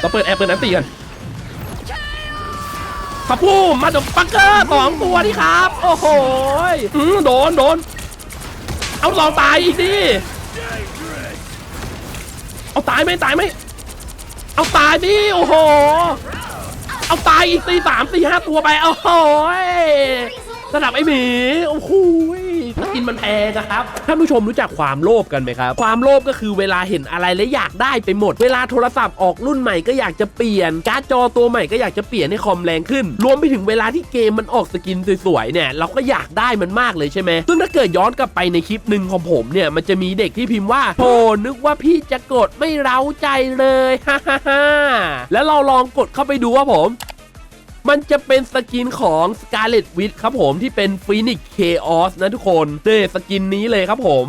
เราเปิดแอร์เปิดน้ำตีกันขับพูมาดปักเกอร์สองตัวนี่ครับ โอ้โหอืมโดนโดน เอาเราตายอีกดิ เอาตายไหมตายไหมเอาตายดิโอ้โห เอาตายอีกตีสามตีห้าตัวไป โอ้โหระดับไอหมี โอ้โห กินมันแพงอะครับท่านผู้ชมรู้จักความโลภกันไหมครับ ความโลภก็คือเวลาเห็นอะไรแล้วอยากได้ไปหมด เวลาโทรศัพท์ออกรุ่นใหม่ก็อยากจะเปลี่ยน การ์ดจอตัวใหม่ก็อยากจะเปลี่ยนให้คอมแรงขึ้น รวมไปถึงเวลาที่เกมมันออกสกินสวยๆเนี่ยเราก็อยากได้มันมากเลยใช่ไหมซึ่งถ้าเกิดย้อนกลับไปในคลิปหนึ่งของผมเนี่ยมันจะมีเด็กที่พิมพ์ว่าโธ่นึกว่าพี่จะกดไม่เร้าใจเลยฮ่าฮ่าฮ่าแล้วเราลองกดเข้าไปดูว่าผม มันจะเป็นสกินของ Scarlet Witch ครับผมที่เป็น Phoenix Chaos นะทุกคนเดสกินนี้เลยครับผม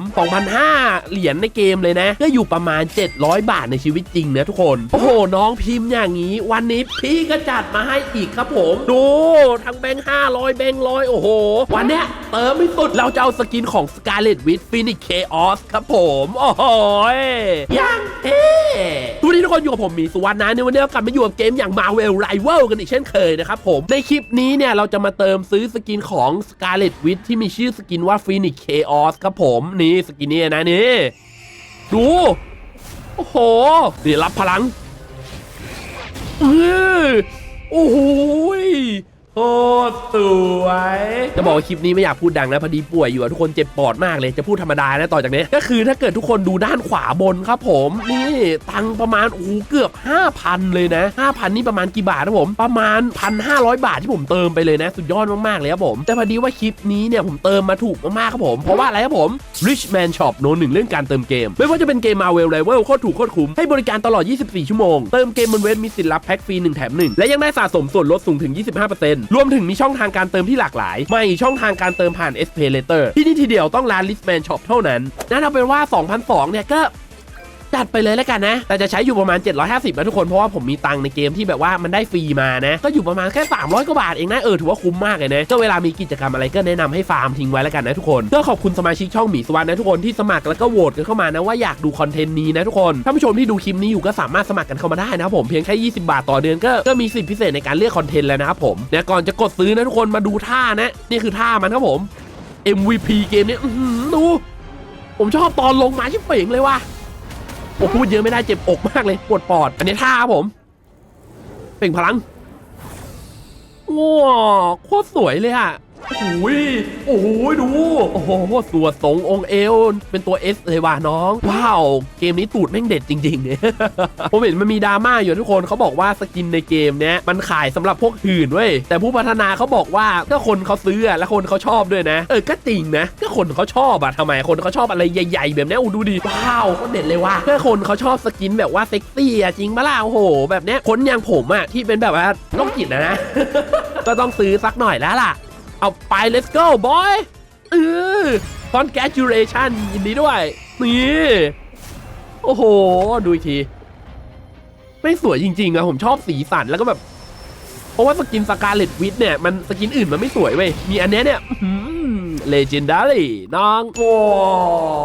2,500เหรียญในเกมเลยนะ ก็อยู่ประมาณ 700 บาทในชีวิตจริงนะทุกคน โอ้โห น้องพิมพ์อย่างนี้ วันนี้พี่ก็จัดมาให้อีกครับผม ดู ทั้งแบงค์500 แบงค์ร้อยโอ้โห วันเนี้ย เติมไม่สุด เราจะเอาสกินของ Scarlet Witch Phoenix Chaos ครับผม โอ้โหยังเท่ทุกที่ทุกคนอยู่กับผมมีสุวรรณนะในวันนี้เรากลับมาอยู่กับเกมอย่าง Marvel Rival กันอีกเช่นเคยนะครับผม ในคลิปนี้เนี่ยเราจะมาเติมซื้อสกินของ Scarlet Witch ที่มีชื่อสกินว่า Phoenix Chaos ครับผมนี่สกินนี้นะนี่ดู โอ้โหนี่รับพลังเออโอ้โห คตรสวย จะบอกว่าคลิปนี้ไม่อยากพูดดังนะพอดีป่วยอยู่อะทุกคนเจ็บปอดมากเลยจะพูดธรรมดานะต่อจากนี้ ก็คือถ้าเกิดทุกคนดูด้านขวาบนครับผม นี่ตังประมาณโอ้โหเกือบ 5,000 เลยนะ 5,000 นี่ประมาณกี่บาทนะผม ประมาณ 1,500 บาทที่ผมเติมไปเลยนะ สุดยอดมากๆเลยครับผม แต่พอดีว่าคลิปนี้เนี่ยผมเติมมาถูกมากๆครับผม เพราะว่าอะไรครับผม Rich Man Shop โนหนึ่งเรื่องการเติมเกม ไม่ว่าจะเป็นเกม Marvel Rival โคตรถูกโคตรคุ้มให้บริการตลอด 24 ชั่วโมงเติมเกมบนเว็บมีสิทธิ์รับแพ็กฟรี1แถม1และยังได้สะสมส่วนลดสูงถึง 25%รวมถึงมีช่องทางการเติมที่หลากหลายไม่ช่องทางการเติมผ่าน S Pay Later ที่นี่ทีเดียวต้องร้าน Listman Shop เท่านั้นนั่นเอาเป็นว่า 2,002 เนี่ยก็ จัดไปเลยแล้วกันนะ แต่จะใช้อยู่ประมาณ 750นะทุกคน เพราะว่าผมมีตังในเกมที่แบบว่ามันได้ฟรีมานะ ก็อยู่ประมาณแค่ 300 กว่าบาทเองนะ เออถือว่าคุ้มมากเลยนะ ก็เวลามีกิจกรรมอะไรก็แนะนำให้ฟาร์มทิ้งไว้แล้วกันนะทุกคน ก็ขอบคุณสมาชิกช่องหมีสวรรค์นะทุกคนที่สมัครแล้วก็โหวตกันเข้ามานะว่าอยากดูคอนเทนต์นี้นะทุกคนท่านผู้ชมที่ดูคลิปนี้อยู่ก็สามารถสมัครกันเข้ามาได้นะครับผมเพียงแค่20 บาทต่อเดือนก็ก็มีสิทธิพิเศษในการเลือกคอนเทนต์แล้วนะครับผมเนี่ยก่อนจะกดซื้อนะทุกคนมาดูท่านะนี่คือท่ามันครับผม MVP เกมนี้ดูผมชอบตอนลงมาชิบเป่งเลยว่ะ โอ้พูดเยอะไม่ได้เจ็บอกมากเลยปวดปอด อันนี้ท่าผม เปล่งพลังว้าโคตรสวยเลยอะ โอ้ยโอ้โหยดู โอ้โห ตัวทรงองเอว เป็นตัว S เลยว่ะน้อง ว้าว เกมนี้ตูดแม่งเด็ดจริงๆเนี่ยผมเห็นมันมีดราม่าอยู่ทุกคนเขาบอกว่าสกินในเกมเนี้ยมันขายสำหรับพวกหื่นเว้ย แต่ผู้พัฒนาเขาบอกว่าก็คนเขาซื้อและคนเขาชอบด้วยนะ เออ ก็จริงนะ ก็คนเขาชอบอะทำไม คนเขาชอบอะไรใหญ่ ๆ แบบเนี้ยอู้ดูดิ ว้าวก็เด็ดเลยว่ะก็คนเขาชอบสกินแบบว่าเซ็กซี่อะจริงปะล่ะโอ้โห แบบเนี้ยคนอย่างผมอะที่เป็นแบบว่าโรคจิตนะนะ ก็ต้องซื้อสักหน่อยแล้วล่ะ เอาไป let's go boy เออ congratulation ยินดีด้วย นี่ โอ้โห ดูอีกที ไม่สวยจริงๆอะผมชอบสีสันแล้วก็แบบ เพราะว่าสกินสกาเลตวิทเนี่ย มันสกินอื่นมันไม่สวยเว้ย มีอันเนี้ยเนี่ย เลเจนดารี่น้องโอ้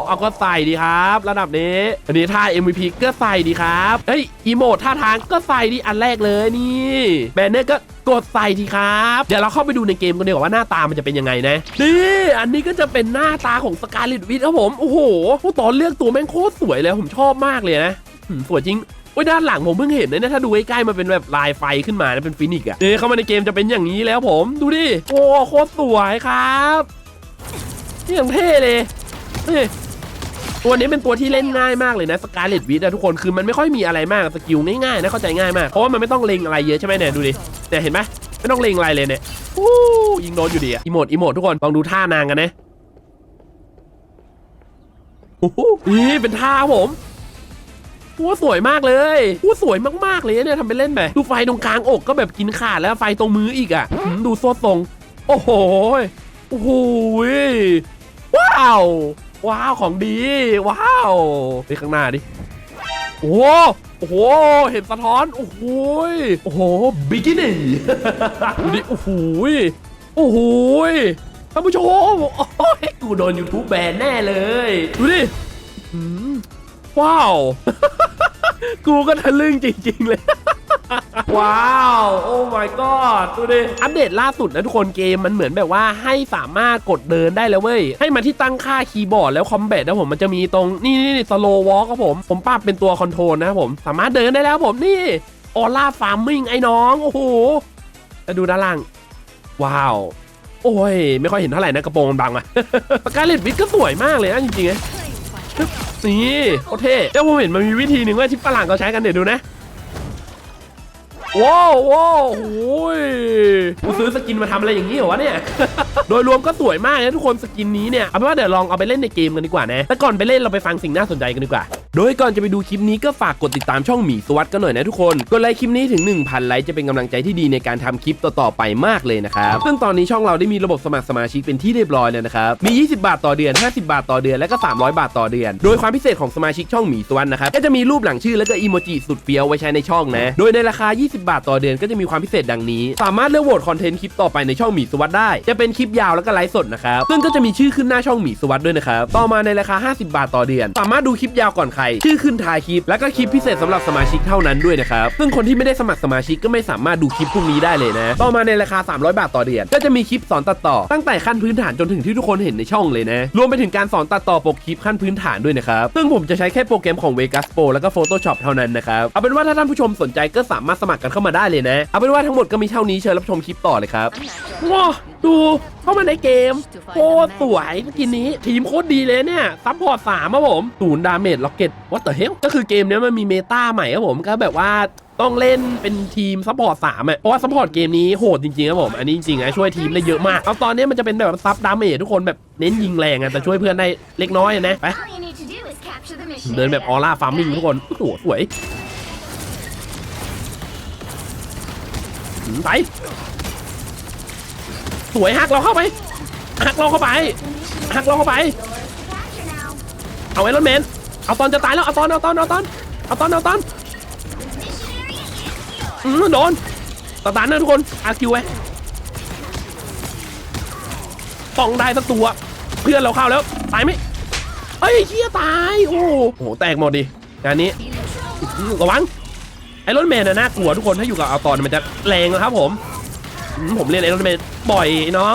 เอาก็ใส่ดีครับ ระดับนี้ อันนี้ท่า MVP ก็ใส่ดีครับเฮ้ยอีโมดท่าทางก็ใส่ดีอันแรกเลยนี่แบนเนอร์ก็กดใส่ทีครับ เดี๋ยวเราเข้าไปดูในเกมกันดีกว่าว่าหน้าตามันจะเป็นยังไงนะนี่อันนี้ก็จะเป็นหน้าตาของสกาเลตวิทครับผม โอ้โหตอนเลือกตัวแม่งโคตรสวยเลย ผมชอบมากเลยนะหืมสวยจริงโอ้ยด้านหลังผมเพิ่งเห็นเลยนะถ้าดูใกล้ๆมันเป็นแบบลายไฟขึ้นมานะเป็นฟินิกซ์อะเนี่ยเข้ามาในเกมจะเป็นอย่างนี้แล้วผม ดูดิโอ้โคตรสวยครับ นี่อย่างเท่เลยนี่ตัวนี้เป็นตัวที่เล่นง่ายมากเลยนะสกาเลตวิทนะทุกคนคือมันไม่ค่อยมีอะไรมากสกิลง่ายๆนะเข้าใจง่ายมากเพราะว่ามันไม่ต้องเล็งอะไรเยอะใช่ไหมเนี่ยดูดิเนี่ยเห็นไหมไม่ต้องเล็งอะไรเลยเนี่ยอู้ยิงโดนอยู่ดีอะอีโมดอีโมดทุกคนลองดูท่านางกันนะโอ้โหนี่เป็นท่าผมว้าสวยมากเลยว้าสวยมากๆเลยเนี่ยทำไปเล่นแบบดูไฟตรงกลางอกก็แบบกินขาดแล้วไฟตรงมืออีกอะดูโซ่ทรง โอ้โหโอ้โห ว้าว ว้าวของดี ว้าวไปข้างหน้าดิ โอ้โหโอ้โห เห็นสะท้อน โอ้โหโอ้โห beginning ดูดิโอ้โหโอ้โหท่านผู้ชม โอ้ยกูโดน YouTube แบนแน่เลย ดูดิอืมว้าว กูก็ทะลึ่งจริง ๆ เลย ว้าว โอ้ my god ดูดิ อัปเดตล่าสุดนะทุกคนเกมมันเหมือนแบบว่าให้สามารถกดเดินได้แล้วเว้ย ให้มาที่ตั้งค่าคีย์บอร์ดแล้วคอมแบทนะผมมันจะมีตรงนี่นี่นี่สโลวอลครับผม ผมปรับเป็นตัวคอนโทรลนะครับผม สามารถเดินได้แล้วผมนี่ออร่าฟาร์มิงไอ้น้อง โอ้โหแล้วดูด้านล่าง ว้าว โอ้ย ไม่ค่อยเห็นเท่าไหร่นะกระโปรงมันบังอะ ปากกาเลดวิกก็สวยมากเลยนะจริงๆ นี่โคตรเท่เจ้าผมเห็นมันมีวิธีหนึ่งว่าที่ฝรั่งเขาใช้กันเดี๋ยวดูนะว้าวว้าวโอ้ยกูซื้อสกินมาทำอะไรอย่างนี้เหรอวะเนี่ย โดยรวมก็สวยมากนะทุกคนสกินนี้เนี่ย เอาเป็นว่าเดี๋ยวลองเอาไปเล่นในเกมกันดีกว่านะ แต่ก่อนไปเล่นเราไปฟังสิ่งน่าสนใจกันดีกว่า โดยก่อนจะไปดูคลิปนี้ก็ฝากกดติดตามช่องหมีสวัสดกันหน่อยนะทุกคนกดไลค์คลิปนี้ถึง 1,000 ไลค์จะเป็นกำลังใจที่ดีในการทำคลิปต่อๆไปมากเลยนะครับซึ่งตอนนี้ช่องเราได้มีระบบสมัครสมาชิกเป็นที่เรียบร้อยแล้วนะครับมี 20 บาทต่อเดือน 50 บาทต่อเดือนและก็ 300 บาทต่อเดือน โดยความพิเศษของสมาชิกช่องหมีสวัสดนะครับก็จะมีรูปหลังชื่อและก็อีโมจิสุดเฟี้ยวไว้ใช้ในช่องนะโดยในราคา 20 บาทต่อเดือนก็จะมีความพิเศษดังนี้ สามารถเลือกโหวตคอนเทนต์คลิปต่อไปในช่องหมีสวัสดได้ จะเป็นคลิปยาวแล้วก็ไลฟ์สดนะครับซึ่งก็จะมีชื่อขึ้นหน้าช่องหมีสวัสดด้วยนะครับต่อมาในราคา 50 บาทต่อเดือน สามารถดูคลิปยาวก่อนใครชื่อขึ้นท้ายคลิป แล้วก็คลิปพิเศษสำหรับสมาชิกเท่านั้นด้วยนะครับ ซึ่งคนที่ไม่ได้สมัครสมาชิกก็ไม่สามารถดูคลิปพวกนี้ได้เลยนะ ต่อมาในราคา 300 บาทต่อเดือน ก็จะมีคลิปสอนตัดต่อ ตั้งแต่ขั้นพื้นฐานจนถึงที่ทุกคนเห็นในช่องเลยนะ รวมไปถึงการสอนตัดต่อปกคลิปขั้นพื้นฐานด้วยนะครับ ซึ่งผมจะใช้แค่โปรแกรมของ Vegas Pro แล้วก็ Photoshop เท่านั้นนะครับ เอาเป็นว่าถ้าท่านผู้ชมสนใจก็สามารถสมัครกันเข้ามาได้เลยนะ เอาเป็นว่าทั้งหมดก็มีเท่านี้เชิญรับชมคลิปต่อเลยครับว้า ดูเข้ามาในเกมโคตรสวยเมื่อกี้นี้ ทีมโคตรดีเลยเนี่ยซัพพอร์ตสามครับผมศูนย์ดาเมจล็อกเก็ตวัตเตอร์เฮลก็คือเกมเนี้ยมันมีเมตาใหม่ครับผมก็แบบว่าต้องเล่นเป็นทีมซัพพอร์ตสามอะเพราะว่าซัพพอร์ตเกมนี้โหดจริงๆครับผม อันนี้จริงๆนะช่วยทีมได้เยอะมาก เอาตอนนี้มันจะเป็นแบบซับดาเมจทุกคนแบบเน้นยิงแรงอะแต่ช่วยเพื่อนได้เล็กน้อยอะนะไป All you need to do is capture the mission. เดินแบบออร่าฟาร์มิงทุกคนโอ้โหสวยหืมไป สวยหักเราเข้าไปหักเราเข้าไปหักเราเข้าไป เอาไอ้รถเมนเอาตอนจะตายแล้วเอาตอนเอาตอนเอาตอนเอาตอนเอาตอนอืมโดนตาร์ทนะทุกคนอาคิวไว้ต้องได้สักตัว เพื่อนเราเข้าแล้ว ตายไหมเอ้ยเชี่ยตายโอ้โหแตกหมดดิงานนี้ระวังไอ้รอนแมนน่ะน่ากลัวทุกคนถ้าอยู่กับเอัลตอนมันจะแรงนะครับผม ผมเล่นไอรอนแมนบ่อยไอ้น้อง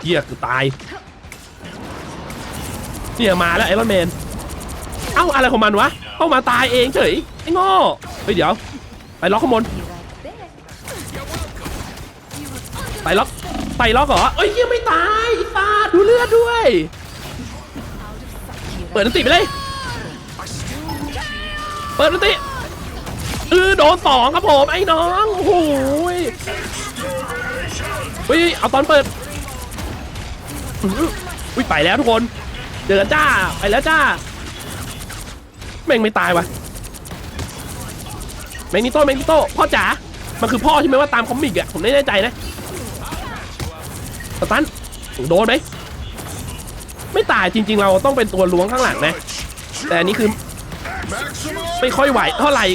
เหี้ยคือตายเนี่ยมาแล้วไอรอนแมน เอ้าอะไรของมันวะ เข้ามาตายเองเฉยไอ้โง่เฮ้ยเดี๋ยว ไปล็อกข้างบนไปล็อกไปล็อกเหรอเอ้ยเหี้ยไม่ตายอ้ตาดูเลือดด้วย เปิดนันติไปเลย เปิดนันติเออโดนสองครับผมไอ้น้องโอ้ย เฮ้ยเอาตอนเปิดอุ้ยไปแล้วทุกคนเจอกันจ้าไปแล้วจ้าแม่งไม่ตายวะแมงนิโต้แมงนิโต้พ่อจ๋ามันคือพ่อใช่ไหมว่าตามคอมิกอะผมไม่แน่ใจนะสตันโดนไหมไม่ตายจริง ๆ เราต้องเป็นตัวล้วงข้างหลังนะ แต่อันนี้คือไม่ค่อยไหวเท่าไหร่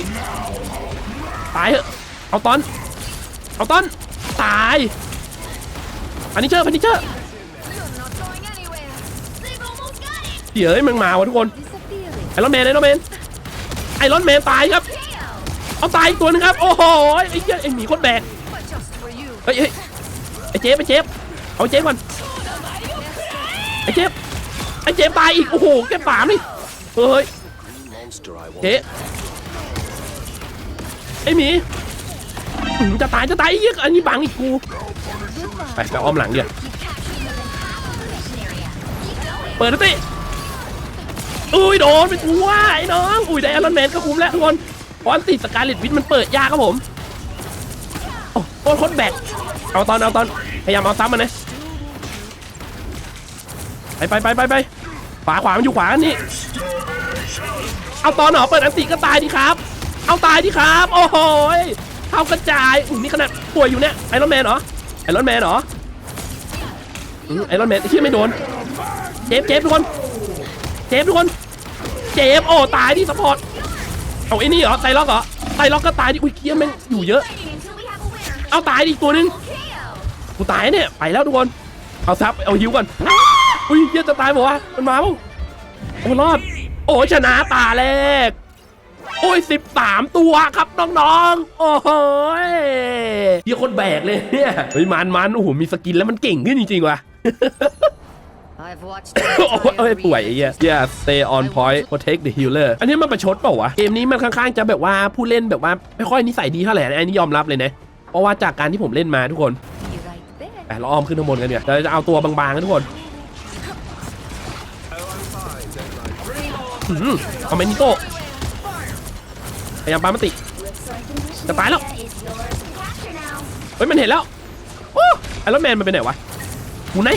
ตายเหอะเอาตอน เอาตอน ตาย อันนี้เจอพันนี้เจอ You're not going anywhere. They've almost got it. เดี๋ยวมันมาวะทุกคนไอรอนแมนไอรอนแมนไอรอนแมนตายครับเอาตายอีกตัวนึงครับโอ้โหไอ้เหี้ยไอ้หมีโคตรแบก But just for you. เฮ้ยไอ้เจฟไอ้เจฟเอาเจฟก่อนไอ้เจฟไอ้เจฟตายอีกโอ้โหแกสามนี่เฮ้ยเจ๊ไอ้หมีจะตายจะตายไอ้เหี้ยอันนี้บังอีกกู ไปไปอ้อมหลังเดี๋ยวเปิดติอุ้ยโดนเป็นกูว่าไอ้น้องอุ้ยได้ไอรอนแมนก็คุ้มแล้วทุกคนเพราะอันติดสกาเลตวิทมันเปิดยากครับผมโอ้โคตรโคตรแบกเอาตอนเอาตอนพยายามเอาซ้ำมันนะไปไปไปไปไปขวาขวามันอยู่ขวานนี้เอาตอนหรอเปิดอันติก็ตายดิครับ เอาตายดิครับ โอ้โหเท่ากระจายอุ้ยนี่ขนาดป่วยอยู่เนี่ยไอรอนแมนเหรอ ไอรอนแมนเหรออืมไอรอนแมนไอ้เชี่ยไม่โดน เจฟเจฟทุกคน เจฟทุกคน เจฟโอ้ตายดิสปอร์ต เอาไอ้นี่เหรอไซล็อกเหรอไซล็อกก็ตายดิ อุ้ยเคียแม่งอยู่เยอะ เอาตายดิอีกตัวหนึง กูตายเนี่ยไปแล้วทุกคน เอาซับเอาฮิวก่อน อุ้ยเฮียจะตายบอกว่าวะมันมาปล่าโอ้รอด โอ้ชนะตาแรก โอ้ยสิบสามตัวครับน้องๆ โอ้โหยเฮียคนแบกเลยเนี่ยเฮ้ยมันมันโอ้โหมีสกินแล้วมันเก่งขึ้นจริงๆว่ะ I've watched โอ้โหเอ้ยป่วยไอ้เหี้ย yeah stay on point protect the healer อันนี้มันประชดเปล่าวะ เกมนี้มันค่อนข้างจะแบบว่าผู้เล่นแบบว่าไม่ค่อยนิสัยดีเท่าไหร่นะอันนี้ยอมรับเลยนะ เพราะว่าจากการที่ผมเล่นมาทุกคน be right there. ไปเราอ้อมขึ้นข้างบนกันเนี่ยเราจะเอาตัวบางๆกันทุกคนอื้อหือเอาเมนิโต้ พยายามปามติ จะตายแล้ว เฮ้ยมันเห็นแล้วโอ้ไอรอนแมนมันไปไหนวะหมูไหน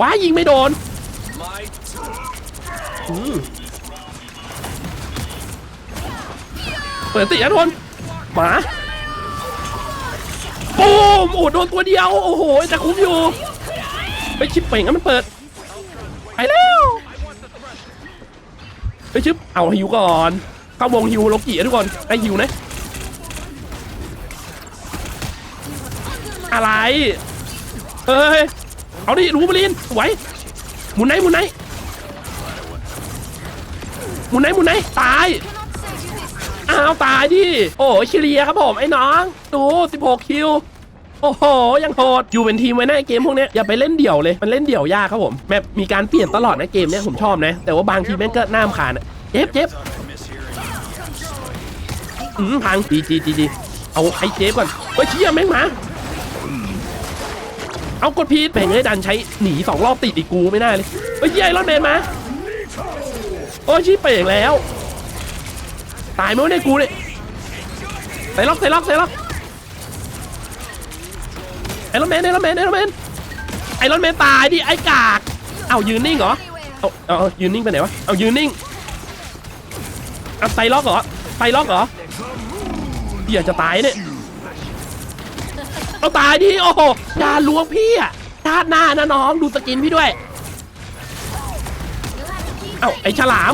ว้ายิงไม่โดนเปิดตินะทุนหมาปูมโอ้โหโดนตัวเดียว โอ้โห จะคุ้มอยู่ ไปชิปเป่งงั้นมันเปิด ไปแล้ว ไปชิปเอาฮิวก่อน เข้าวงฮิวโลกิอะทุกคนไอฮิวนะ อะไร เอ้ย เอาดิรูบลินสวหมุนไหนหมุนไหนหมุนไหนหมุนไหนตาย อ้าว ตายดิ โอ้ยชิเลียครับผม ไอ้น้อง ดู 16 คิว โอ้โห ยังโหด อยู่เป็นทีมไว้นะไอ้เกมพวกนี้อย่าไปเล่นเดี่ยวเลย มันเล่นเดี่ยวยากครับผมแมปมีการเปลี่ยนตลอดนะเกมเนี้ยผมชอบนะ แต่ว่าบางทีแม่งก็น่ารำคาญอะเจ็บเจ็บอืมพังจีจีจีจีเอาไอ้เจ็บก่อนเฮ้ยเชี่ยแม่งมาเอากดพีทแบ่งให้ดันใช้หนีสองรอบติดอีกกูไม่น่าเลยเฮ้ยเหี้ยไอ้รอนแมนมาโอ้ยชี้เป่งแล้ว ตายไหมวะเนี่ยกูเนี่ยใส่ล็อกใส่ล็อกใส่ล็อก ไอรอนแมนไอรอนแมนไอรอนแมนไอรอนแมนตายดิไอ้กาก เอายืนนิ่งเหรอ เอาเอาเอายืนนิ่งไปไหนวะ เอายืนนิ่ง เอาใส่ล็อกเหรอใส่ล็อกเหรอเดี๋ยวจะตายเนี่ย เอาตายดิโอ้โหอย่าลวงพี่อะชาติหน้านะน้องดูสกินพี่ด้วย เอาไอฉลาม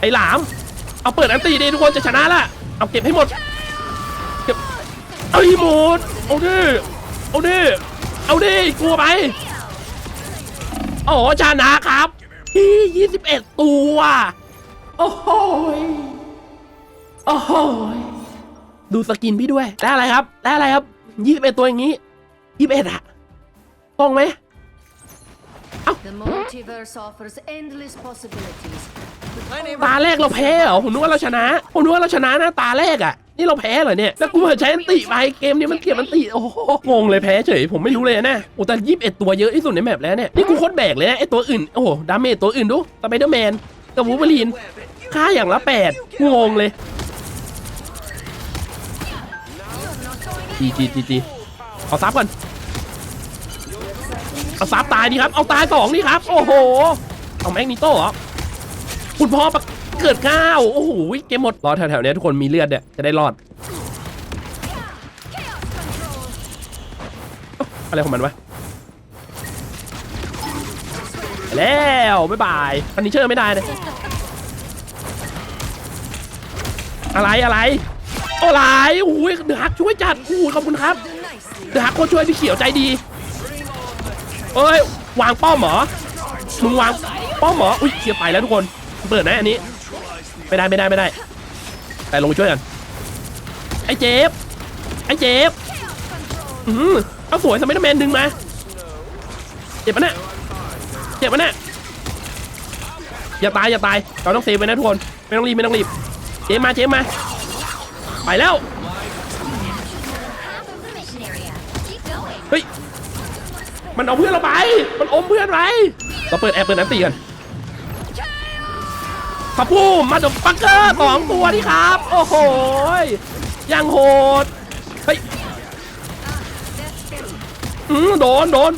ไอหลาม เอาเปิดอันตีดิทุกคนจะชนะละ เอาเก็บให้หมด เก็บ เอาให้หมด เอาดิ เอาดิ เอาดิ กลัวไปโอ้ชนะครับที่ยี่สิบเอ็ดตัว โอ้โหยโอ้โหยดูสกินพี่ด้วย ได้อะไรครับ ได้อะไรครับยี่สิบเอ็ดตัวอย่างนี้ยี่สิบเอ็ดอะตรงไหม The multiverse offers endless possibilities. ตาแรกเราแพ้เหรอผมนึกว่าเราชนะ ผมนึกว่าเราชนะนะตาแรกอะ นี่เราแพ้เหรอเนี่ยแล้วกูเปิดใช้อันติไปเกมนี้มันเก็บอันติโอ้โหงงเลยแพ้เฉยผมไม่รู้เลยนะโอ้แต่ยี่สิบเอ็ดตัวเยอะที่สุดในแมปแล้วเนี่ยนี่กูโคตรแบกเลยนะไอตัวอื่นโอ้โหดาเมจตัวอื่นดูสไปเดอร์แมนกับวูล์ฟเวอรีนค่าอย่างละแปดงงเลยจีจีจีจีเอาซับก่อนเอาซับตายดีครับ เอาตายสองนี่ครับ โอ้โห เอาแม็กนิโต้เหรอ คุณพ่อปะ เกิดก้าวโอ้โหเกมหมดรอแถวๆเนี้ยทุกคนมีเลือดเนี่ยจะได้รอดอะไรของมันวะแล้วบ๊ายบายฟันนิเชอร์ไม่ได้เลยอะไรอะไรโอ้ไรโอ้ยเดือดฮักช่วยจัดโอ้ขอบคุณครับเดือดฮักคตรช่วยพี่เขียวใจดีเอ้ยวางป้อมหรอมึงวางป้อมหรออุ้ยเขียวไปแล้วทุกคนเปิดนะอันนี้ ไม่ได้ไม่ได้ไม่ได้ แต่ลงช่วยกันไอ้เจฟไอ้เจฟอืมเอาสวยสมัยน้ำแมนดึงมาเจ็บปะเนี่ยเจ็บปะเนี่ยอย่าตายอย่าตายเราต้องเซฟไว้นะทุกคนไม่ต้องรีบไม่ต้องรีบเจฟมาเจฟมาไปแล้วเฮ้ยมันเอาเพื่อนเราไป มันอมเพื่อนไปเราเปิดแอปเปิดน้ำตีกัน ขับพูมาดปักเกอร์สองตัวนี่ครับ โอ้โหยังโหดเฮ้ยอืมโดนโดน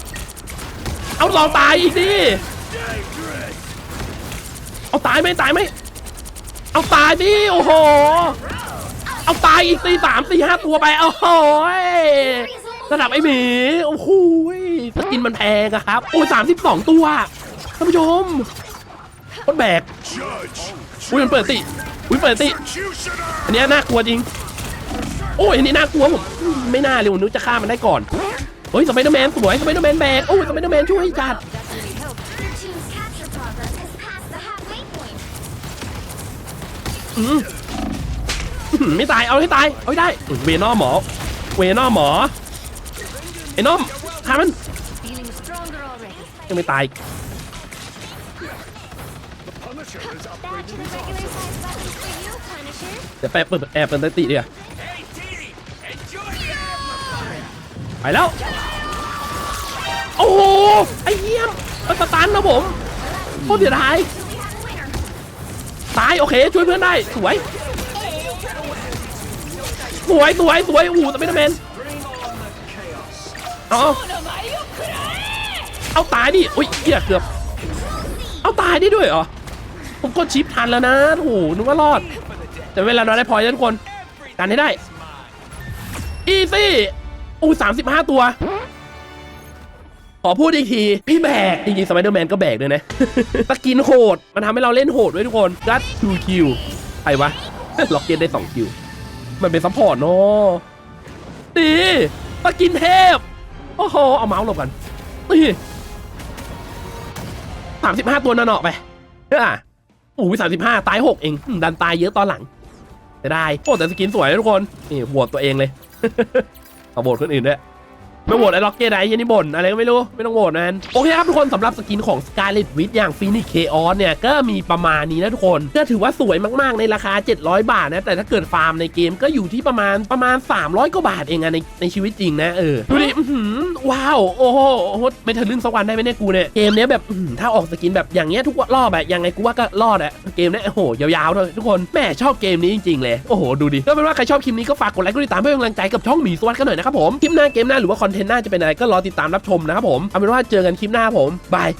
เอาลองตายอีกดิเอาตายไหมตายไหมเอาตายดิโอ้โห เอาตายอีกตีสามตีห้าตัวไปโอ้โหยระดับไอ้หมีโอ้โหยสกินมันแพงอะครับโอ้สามสิบสองตัวท่านผู้ชม คนแบกอุ้ยมันเปิดติอุ้ยเปิดติอันนี้น่ากลัวจริง โอ้ยอันนี้น่ากลัวผมไม่น่าเลยผมนึกจะฆ่ามันได้ก่อนเฮ้ยสไปเดอร์แมนสวยสไปเดอร์แมนแบกโอ้ยสไปเดอร์แมนช่วยจัดอืมไม่ตายเอาให้ตายเอาให้ได้เวนอมหมอเวนอมหมอไอ้น้อมฆ่ามันยังไม่ตาย เดี๋ยวแปะเปิดแอบเปิดสติดีกว่า Hey, Dee! Enjoy the ไปแล้ว โอ้โห ไอ้เหี้ยมมันสตันนะผมโคตรเสียดายตายโอเค ช่วยเพื่อนได้ สวย สวยสวยสวยอู้แต่ไม่ได้เมนเอาเอาตายดิ อุ้ยเหี้ยเกือบ เอาตายได้ด้วยเหรอ ผมกดชิปทันแล้วนะโอ้โหนึกว่ารอด แต่เวลาเราได้พอยทุกคนกันให้ได้ อีซี่อู้สามสิบห้าตัว ขอพูดอีกที พี่แบก จริงๆสไปเดอร์แมนก็แบกด้วยนะสกินโหด มันทำให้เราเล่นโหดด้วยทุกคนกัดทูคิวใครวะ ล็อกเก็ตได้2คิว มันเป็นซัพพอร์ตเนาะดีสกินเทพ โอ้โห เอาเมาส์หลบกันนี่สามสิบห้าตัวนั่นเนาะไปเฮ้ยโอ้ยสามสิบห้าตายหกเองดันตายเยอะตอนหลังจะได้โอ้แต่สกินสวยนะทุกคนนี่โหวตตัวเองเลย เอาโหวตคนอื่นด้วย ไม่โหวตไอ้ล็อกเก็ตไอ้ยันนี่บ่นอะไรก็ไม่รู้ไม่ต้องโหวตนั้นโอเคครับทุกคนสำหรับสกินของ Scarlet Witch อย่าง Phoenix Chaos เนี่ยก็มีประมาณนี้นะทุกคนก็ถือว่าสวยมากๆในราคา 700 บาทนะแต่ถ้าเกิดฟาร์มในเกมก็อยู่ที่ประมาณประมาณ 300กว่าบาทเองอะในในชีวิตจริงนะเออดูดิว้าวโอ้โหไม่ทะลึ่งสักวันได้ไหมเนี่ยกูเนี่ยเกมเนี้ยแบบถ้าออกสกินแบบอย่างเงี้ยทุกรอบแบบยังไงกูว่าก็รอดอะเกมเนี้ยโอ้โหยาวๆเลยทุกคนแม่ชอบเกมนี้จริงๆเลยโอ้โหดูดิก็เป็นว่าใครชอบคลิปนี้ก็ฝากกดไลค์กดติดตามเพื่อเป็นกำลังใจกับช่องหมีสวัสดกันหน่อยนะครับผมคลิปหน้าเกมหน้าหรือว่าคอนเทนต์หน้าจะเป็นอะไรก็รอติดตามรับชมนะครับผมเอาเป็นว่าเจอกันคลิปหน้าผมบาย